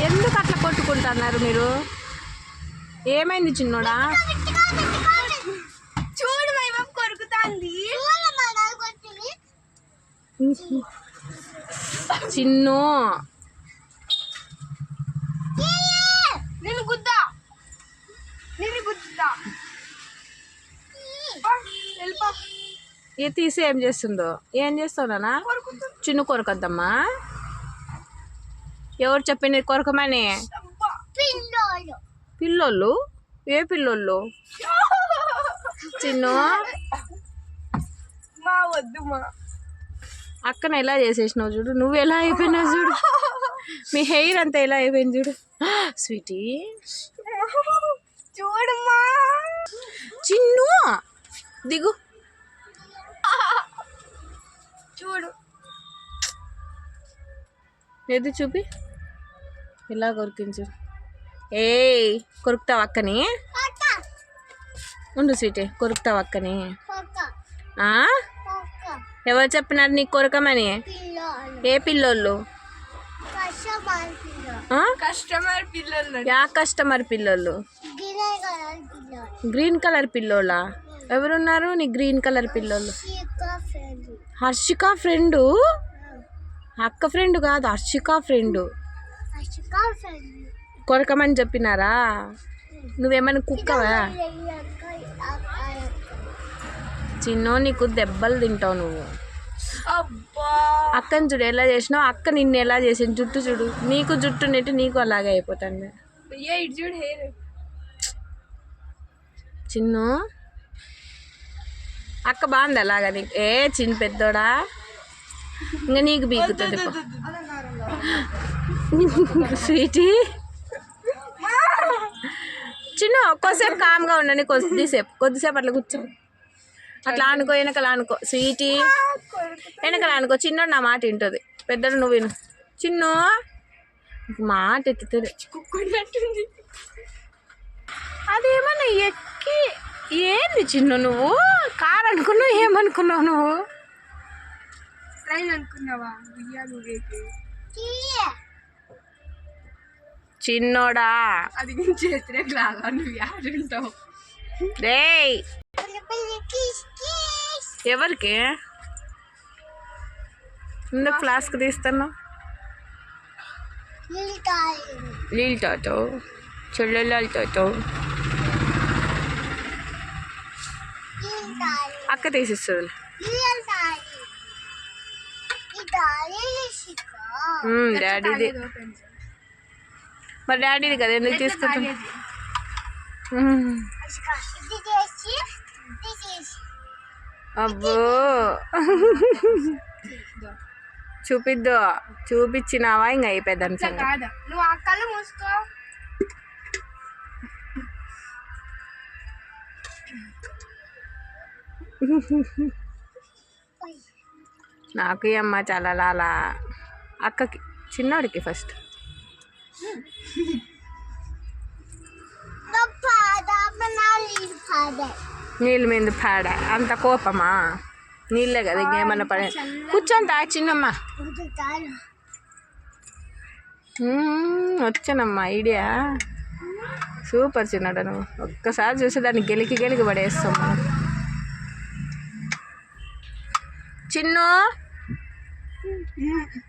ఎందుకు అట్లా కొట్టుకుంటున్నారు మీరు? ఏమైంది చిన్నోడా? చూడు కొరుకుతాంది. చిన్ను. గుద్దా. గుద్దా. వెళ్ళిపో. ఏ తీసి ఏం చేస్తుందో? ఏం చేస్తావునా చిన్ను కొరకద్దమ్మా. ఎవరు చెప్పింది కొరకమని? పిల్లోళ్ళు. ఏ పిల్లోళ్ళు? చిన్ను. అక్కన ఎలా చేసేసినావు చూడు. నువ్వు ఎలా అయిపోయినావు చూడు. మీ హెయిర్ అంతా ఎలా అయిపోయింది చూడు. స్వీటీ. చూడమ్మా. చిన్ను. దిగు. ఏది చూపి? ఎలా కొరికించు. ఏయ్ కొరుకుతావు అక్కని? ఉండు స్వీటీ కొరుకుతావు అక్కని? ఆ? ఎవరు చెప్పినారు నీకు కొరకమని? ఏ పిల్లోళ్ళు? కస్టమర్ పిల్లలు యా కస్టమర్ పిల్లోళ్ళు. గ్రీన్ కలర్ పిల్లోళ్ళా. ఎవరున్నారు నీ గ్రీన్ కలర్ పిల్లోళ్ళు? హర్షిక ఫ్రెండు? అక్క ఫ్రెండ్ కాదు హర్షిక ఫ్రెండు. కొరకమని చెప్పినారా? నువ్వేమైనా కుక్కవా? చిన్నో నీకు దెబ్బలు తింటావు నువ్వు. అబ్బా. అక్కని చూడు ఎలా చేసినావు? అక్క నిన్ను ఎలా చేసింది జుట్టు చూడు. నీకు జుట్టు నెట్టి నీకు అలాగే అయిపోతుంది. హెయిర్. చిన్ను. అక్క బాగుంది అలాగా నీకు? ఏ చిన్న పెద్దోడా? ఇంకా నీకు బీగుతుంది స్వీటీ? చిన్న ఒక్కోసేపు కామ్గా ఉండండి కొద్దిసేపు. కొద్దిసేపు అట్లా కూర్చో. అట్లా అనుకో వెనకలా అనుకో స్వీటీ? వెనకలా అనుకో చిన్న నా మాట వింటుంది. పెద్దోడు నువ్వు విను. చిన్న? మాట ఎత్తుతుంది. అదేమన్నా ఎక్కి? ఏంది చిన్ను నువ్వు? కారు అనుకున్నావు ఏమనుకున్నావు నువ్వు? ట్రైన్ అనుకున్నావా? ఉయ్యాలు ఊగేకి చిన్నోడా. అది చేతిరే లాగా నువ్వు యాడుంటావు రేయ్. ఎవరికి? ఎందుకు ఫ్లాస్క్ తీస్తున్నావు నీళ్ళు తాతో చెల్లెళ్ళు తాతో అక్క తీసిస్తుంది. డాడీది మరి డాడీది కదా ఎందుకు తీసుకుంటాం అబ్బో. చూపిద్దు. చూపించినావా? ఇంకా అయిపోయింది సంగతి. నువ్వు మూసుకో. నాకు అమ్మ చాలా లాలా. అక్కకి చిన్నోడికి ఫస్ట్ నీళ్ళ మీద పాడ. అంత కోపమా? నీళ్ళే కదా ఇంకేమన్నా పడే కూర్చొని తా చిన్నమ్మ. మ్మ్, వచ్చానమ్మా ఐడియా. సూపర్ చిన్నడు నువ్వు. ఒక్కసారి చూసి దాన్ని గెలికి గెలికి పడేస్తాం మనం. చిన్ను Yeah.